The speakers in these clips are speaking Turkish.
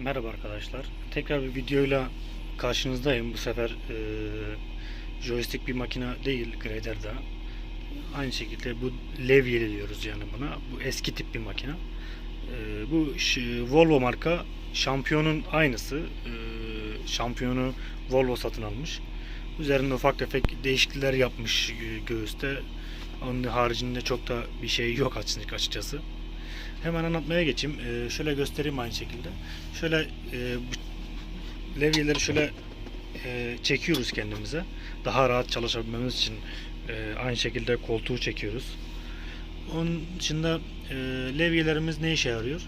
Merhaba arkadaşlar. Tekrar bir videoyla karşınızdayım. Bu sefer e, joystick bir makine değil Grader'da. Aynı şekilde bu levyeli diyoruz yani buna. Bu eski tip bir makine. E, bu Volvo marka şampiyonun aynısı. E, şampiyonu Volvo satın almış. Üzerinde ufak tefek değişiklikler yapmış e, göğüste. Onun haricinde çok da bir şey yok açık- açıkçası. Hemen anlatmaya geçeyim. Ee, şöyle göstereyim aynı şekilde. Şöyle e, levyeleri şöyle e, çekiyoruz kendimize. Daha rahat çalışabilmemiz için e, aynı şekilde koltuğu çekiyoruz. Onun dışında e, levyelerimiz ne işe yarıyor?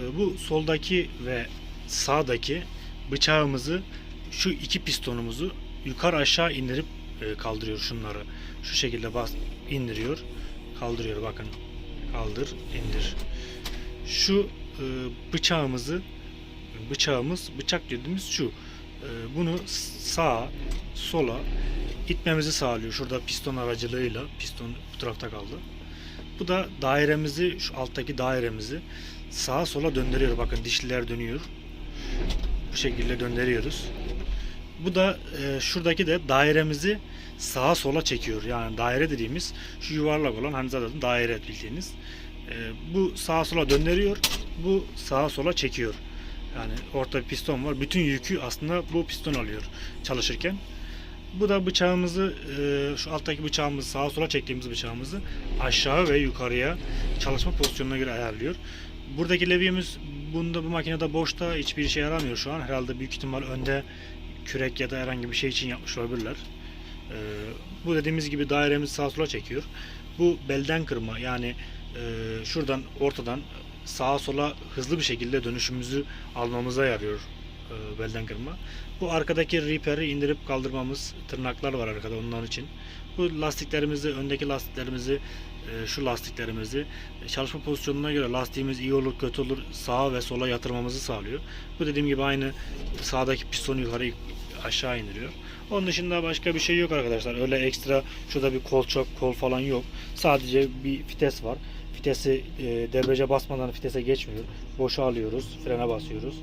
E, bu soldaki ve sağdaki bıçağımızı şu iki pistonumuzu yukarı aşağı indirip e, kaldırıyor şunları. Şu şekilde bas indiriyor. Kaldırıyor bakın. Kaldır, indir. Şu e, bıçağımızı bıçağımız bıçak dediğimiz şu. E, bunu sağa, sola itmemizi sağlıyor. Şurada piston aracılığıyla piston bu tarafta kaldı. Bu da dairemizi şu alttaki dairemizi sağa sola döndürüyor. Bakın dişliler dönüyor. Bu şekilde döndürüyoruz. Bu da e, şuradaki de dairemizi sağa sola çekiyor. Yani daire dediğimiz şu yuvarlak olan hani zaten daire bildiğiniz. E, bu sağa sola döndürüyor. Bu sağa sola çekiyor. Yani orta bir piston var. Bütün yükü aslında bu piston alıyor çalışırken. Bu da bıçağımızı e, şu alttaki bıçağımızı sağa sola çektiğimiz bıçağımızı aşağı ve yukarıya çalışma pozisyonuna göre ayarlıyor. Buradaki levyemiz bunda bu makinede boşta hiçbir işe yaramıyor şu an. Herhalde büyük ihtimal önde kürek ya da herhangi bir şey için yapmış olabilirler. Ee, bu dediğimiz gibi dairemiz sağa sola çekiyor. Bu belden kırma yani e, şuradan ortadan sağa sola hızlı bir şekilde dönüşümüzü almamıza yarıyor e, belden kırma. Bu arkadaki riperi indirip kaldırmamız tırnaklar var arkada onlar için. Bu lastiklerimizi, öndeki lastiklerimizi, e, şu lastiklerimizi e, çalışma pozisyonuna göre lastiğimiz iyi olur, kötü olur, sağa ve sola yatırmamızı sağlıyor. Bu dediğim gibi aynı sağdaki pistonu yukarı aşağı indiriyor. Onun dışında başka bir şey yok arkadaşlar. Öyle ekstra şurada bir kol çok kol falan yok. Sadece bir vites var. Vitesi e, debriyaja basmadan vitese geçmiyor. Boşa alıyoruz, frene basıyoruz.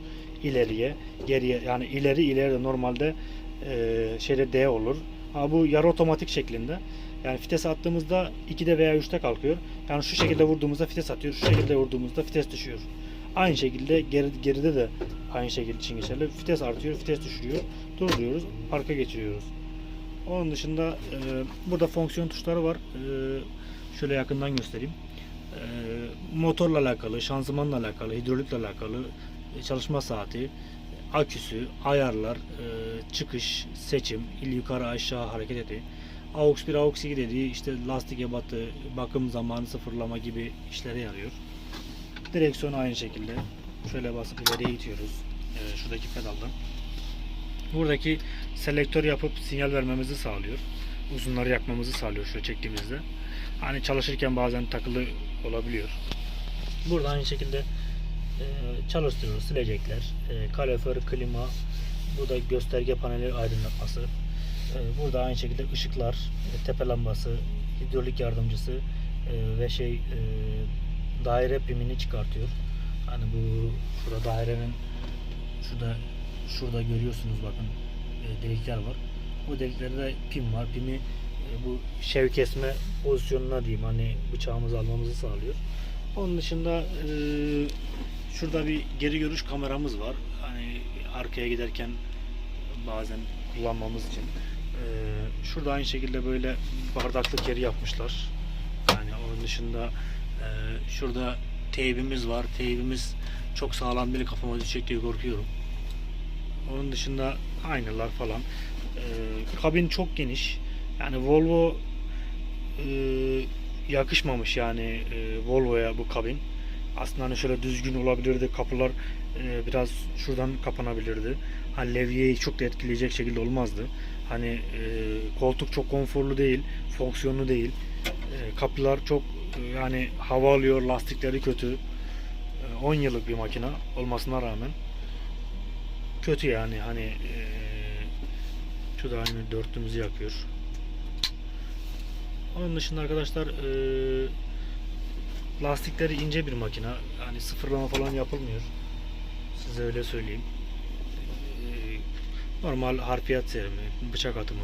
İleriye, geriye yani ileri ileri de normalde e, şeyde D olur. Ama bu yarı otomatik şeklinde. Yani vites attığımızda 2'de veya 3'te kalkıyor. Yani şu şekilde vurduğumuzda vites atıyor. Şu şekilde vurduğumuzda vites düşüyor. Aynı şekilde geri, geride de aynı şekilde için geçerli. Vites artıyor, vites düşürüyor. Durduruyoruz, parka geçiriyoruz. Onun dışında e, burada fonksiyon tuşları var. E, şöyle yakından göstereyim. E, motorla alakalı, şanzımanla alakalı, hidrolikle alakalı, çalışma saati, aküsü, ayarlar, e, çıkış, seçim, il yukarı aşağı hareket edi. AUX 1, AUX 2 dediği işte lastik ebatı, bakım zamanı sıfırlama gibi işlere yarıyor. Direksiyon aynı şekilde. Şöyle basıp ileriye itiyoruz. Ee, şuradaki pedaldan. Buradaki selektör yapıp sinyal vermemizi sağlıyor. Uzunları yakmamızı sağlıyor şöyle çektiğimizde. Hani çalışırken bazen takılı olabiliyor. Burada aynı şekilde e, çalıştırıyoruz. Silecekler, e, kalorifer, klima, bu da gösterge paneli aydınlatması. E, burada aynı şekilde ışıklar, e, tepe lambası, hidrolik yardımcısı e, ve şey e, daire pimini çıkartıyor. Hani bu şurada dairenin şurada şurada görüyorsunuz bakın e, delikler var. Bu deliklerde pim var. Pimi e, bu şev kesme pozisyonuna diyeyim hani bıçağımızı almamızı sağlıyor. Onun dışında e, şurada bir geri görüş kameramız var. Hani arkaya giderken bazen kullanmamız için. E, şurada aynı şekilde böyle bardaklık yeri yapmışlar. Yani onun dışında e, şurada teybimiz var. Teybimiz çok sağlam değil kafama düşecek diye korkuyorum. Onun dışında aynalar falan. E, kabin çok geniş. Yani Volvo e, yakışmamış yani e, Volvo'ya bu kabin. Aslında hani şöyle düzgün olabilirdi. Kapılar e, biraz şuradan kapanabilirdi. Hani levyeyi çok da etkileyecek şekilde olmazdı. Hani koltuk çok konforlu değil, fonksiyonlu değil. Kapılar çok yani hava alıyor, lastikleri kötü. E, 10 yıllık bir makina olmasına rağmen kötü yani hani e, şu da aynı dörtlümüzü yakıyor. Onun dışında arkadaşlar e, lastikleri ince bir makina. Yani sıfırlama falan yapılmıyor. Size öyle söyleyeyim. Ee, Normal harfiyat serimi, bıçak atımı,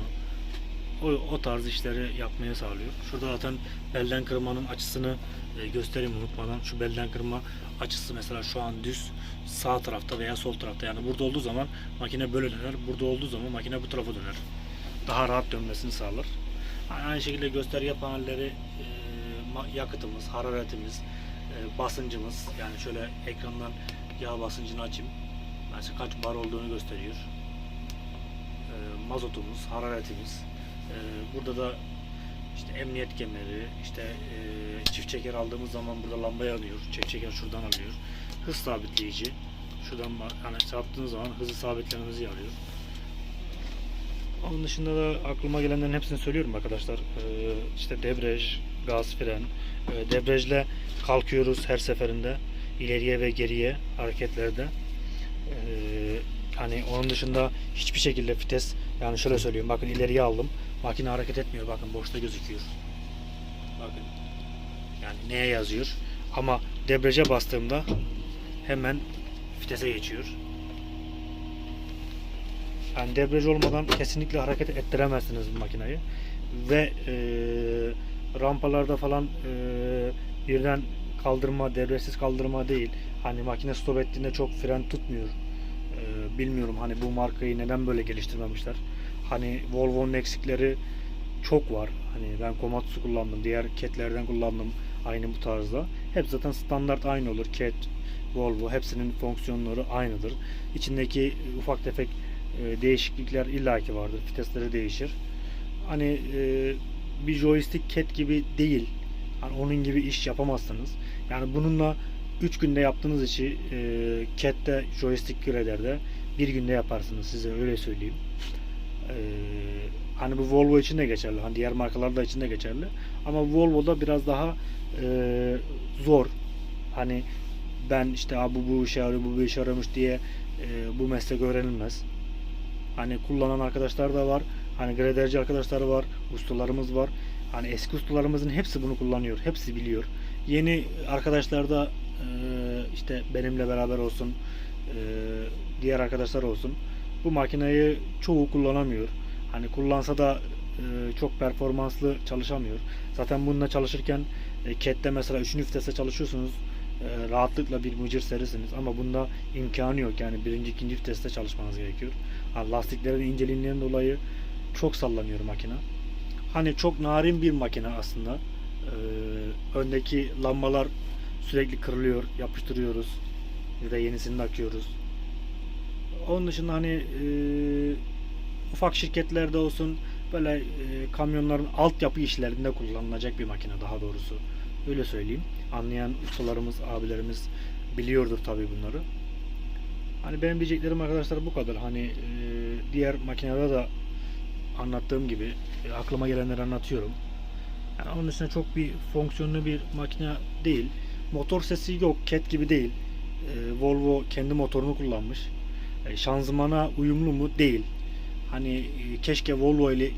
o, o tarz işleri yapmaya sağlıyor. Şurada zaten belden kırmanın açısını e, göstereyim unutmadan. Şu belden kırma açısı mesela şu an düz sağ tarafta veya sol tarafta. Yani burada olduğu zaman makine böyle döner. Burada olduğu zaman makine bu tarafa döner. Daha rahat dönmesini sağlar. Aynı şekilde gösterge panelleri e, yakıtımız, hararetimiz, e, basıncımız yani şöyle ekrandan yağ basıncını açayım. Mesela kaç bar olduğunu gösteriyor. E, mazotumuz, hararetimiz. E, burada da işte emniyet kemeri, işte e, çift çeker aldığımız zaman burada lamba yanıyor. Çift çeker şuradan alıyor. Hız sabitleyici. Şuradan hani çarptığınız zaman hızı sabitlememizi yarıyor. Onun dışında da aklıma gelenlerin hepsini söylüyorum arkadaşlar. Ee, işte debriyaj, gaz fren. Ee, debriyajla kalkıyoruz her seferinde. ileriye ve geriye hareketlerde. Ee, hani onun dışında hiçbir şekilde vites yani şöyle söyleyeyim bakın ileriye aldım. Makine hareket etmiyor bakın boşta gözüküyor. Bakın. Yani neye yazıyor? Ama debriyaja bastığımda hemen vitese geçiyor. Yani debriyaj olmadan kesinlikle hareket ettiremezsiniz bu makinayı. Ve e, rampalarda falan e, birden kaldırma, debriyajsız kaldırma değil. Hani makine stop ettiğinde çok fren tutmuyor. Bilmiyorum hani bu markayı neden böyle geliştirmemişler. Hani Volvo'nun eksikleri çok var. Hani ben Komatsu kullandım, diğer Cat'lerden kullandım aynı bu tarzda. Hep zaten standart aynı olur. Cat, Volvo hepsinin fonksiyonları aynıdır. İçindeki ufak tefek e, değişiklikler illaki vardır. Vitesleri değişir. Hani e, bir joystick cat gibi değil. Hani onun gibi iş yapamazsınız. Yani bununla 3 günde yaptığınız işi e, cat'te joystick grader'de bir günde yaparsınız size öyle söyleyeyim. E, hani bu Volvo için de geçerli. Hani diğer markalarda için de geçerli. Ama Volvo'da biraz daha e, zor. Hani ben işte "Aa, bu bu işe yarıyor, bu bu işe yarıyormuş diye e, bu meslek öğrenilmez. Hani kullanan arkadaşlar da var. Hani graderci arkadaşlar var. Ustalarımız var. Hani eski ustalarımızın hepsi bunu kullanıyor. Hepsi biliyor. Yeni arkadaşlar da işte benimle beraber olsun e, diğer arkadaşlar olsun. Bu makineyi çoğu kullanamıyor. Hani kullansa da e, çok performanslı çalışamıyor. Zaten bununla çalışırken e, CAT'te mesela 3. viteste çalışıyorsunuz. Rahatlıkla bir mıcır serisiniz ama bunda imkanı yok. Yani birinci, ikinci viteste çalışmanız gerekiyor. Hani lastiklerin inceliğinden dolayı çok sallanıyor makine. Hani çok narin bir makine aslında. Ee, öndeki lambalar sürekli kırılıyor, yapıştırıyoruz. Ya da yenisini takıyoruz. Onun dışında hani e, ufak şirketlerde olsun böyle e, kamyonların altyapı işlerinde kullanılacak bir makine daha doğrusu. Öyle söyleyeyim. Anlayan ustalarımız, abilerimiz biliyordur tabii bunları. Hani benim diyeceklerim arkadaşlar bu kadar. Hani e, diğer makinelerde de anlattığım gibi e, aklıma gelenleri anlatıyorum. Yani onun dışında çok bir fonksiyonlu bir makine değil. Motor sesi yok, cat gibi değil. E, Volvo kendi motorunu kullanmış. E, şanzımana uyumlu mu? Değil. Hani e, keşke Volvo ile e,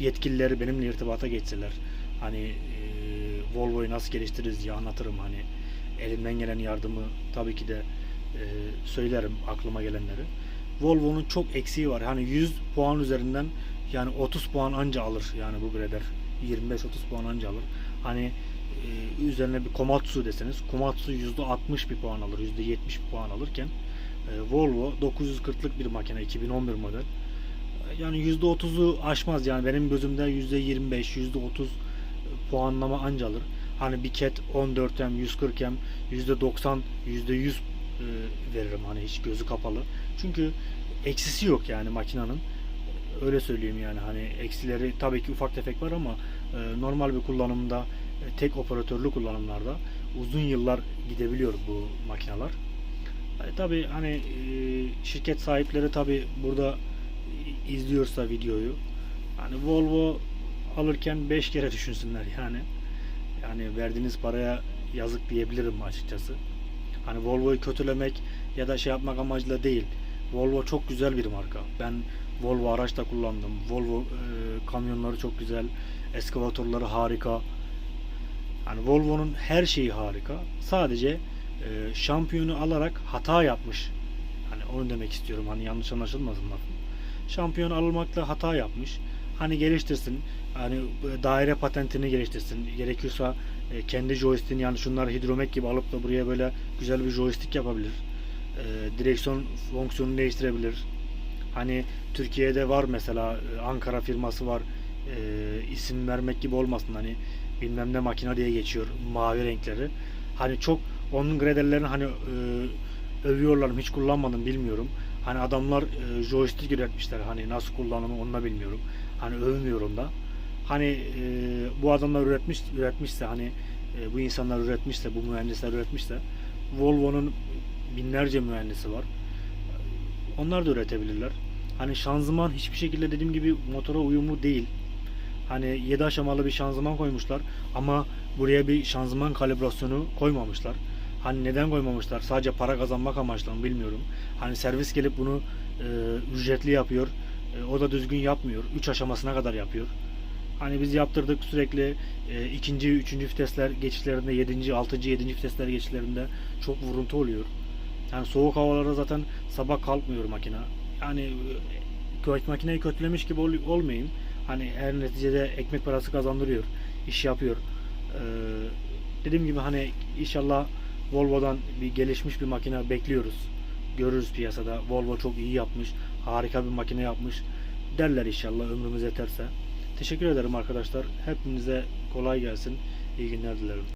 yetkilileri benimle irtibata geçseler. Hani e, Volvo'yu nasıl geliştiririz diye anlatırım. Hani elimden gelen yardımı tabii ki de e, söylerim aklıma gelenleri. Volvo'nun çok eksiği var. Hani 100 puan üzerinden yani 30 puan anca alır yani bu grader. 25-30 puan anca alır. Hani üzerine bir Komatsu deseniz Komatsu %60 bir puan alır. %70 bir puan alırken e, Volvo 940'lık bir makine 2011 model. E, Yani %30'u aşmaz yani benim gözümde %25, %30 puanlama anca alır. Hani bir cat 14M, 140M, %90, %100 e, veririm hani hiç gözü kapalı. Çünkü eksisi yok yani makinenin. Öyle söyleyeyim yani hani eksileri tabii ki ufak tefek var ama e, normal bir kullanımda tek operatörlü kullanımlarda uzun yıllar gidebiliyor bu makineler. E, tabii hani e, şirket sahipleri tabii burada izliyorsa videoyu hani Volvo alırken 5 kere düşünsünler yani. Yani verdiğiniz paraya yazık diyebilirim açıkçası. Hani Volvo'yu kötülemek ya da şey yapmak amacıyla değil. Volvo çok güzel bir marka. Ben Volvo araç da kullandım. Volvo e, kamyonları çok güzel. Eskavatörleri harika. Hani Volvo'nun her şeyi harika. Sadece e, şampiyonu alarak hata yapmış. Hani onu demek istiyorum. Hani yanlış anlaşılmasın lafım. Şampiyon almakla hata yapmış. Hani geliştirsin. Hani bu daire patentini geliştirsin. Gerekiyorsa e, kendi joystick'ini yani şunları hidromek gibi alıp da buraya böyle güzel bir joystick yapabilir. E, direksiyon fonksiyonunu değiştirebilir. Hani Türkiye'de var mesela e, Ankara firması var. E, isim vermek gibi olmasın hani bilmem ne makine diye geçiyor mavi renkleri. Hani çok onun graderlerini hani e, övüyorlar hiç kullanmadım bilmiyorum. Hani adamlar e, joystick üretmişler hani nasıl kullanımı onu da bilmiyorum. Hani övmüyorum da. Hani e, bu adamlar üretmiş üretmişse hani e, bu insanlar üretmişse bu mühendisler üretmişse Volvo'nun binlerce mühendisi var. Onlar da üretebilirler. Hani şanzıman hiçbir şekilde dediğim gibi motora uyumlu değil. Hani 7 aşamalı bir şanzıman koymuşlar ama buraya bir şanzıman kalibrasyonu koymamışlar. Hani neden koymamışlar? Sadece para kazanmak amaçlı mı bilmiyorum. Hani servis gelip bunu e, ücretli yapıyor. E, o da düzgün yapmıyor. 3 aşamasına kadar yapıyor. Hani biz yaptırdık sürekli e, ikinci, üçüncü vitesler geçişlerinde, yedinci, altıncı, yedinci vitesler geçişlerinde çok vuruntu oluyor. Yani soğuk havalarda zaten sabah kalkmıyor makine. Yani e, makineyi kötülemiş gibi ol- olmayayım. Hani her neticede ekmek parası kazandırıyor. iş yapıyor. Ee, dediğim gibi hani inşallah Volvo'dan bir gelişmiş bir makine bekliyoruz. Görürüz piyasada. Volvo çok iyi yapmış. Harika bir makine yapmış. Derler inşallah ömrümüz yeterse. Teşekkür ederim arkadaşlar. Hepinize kolay gelsin. İyi günler dilerim.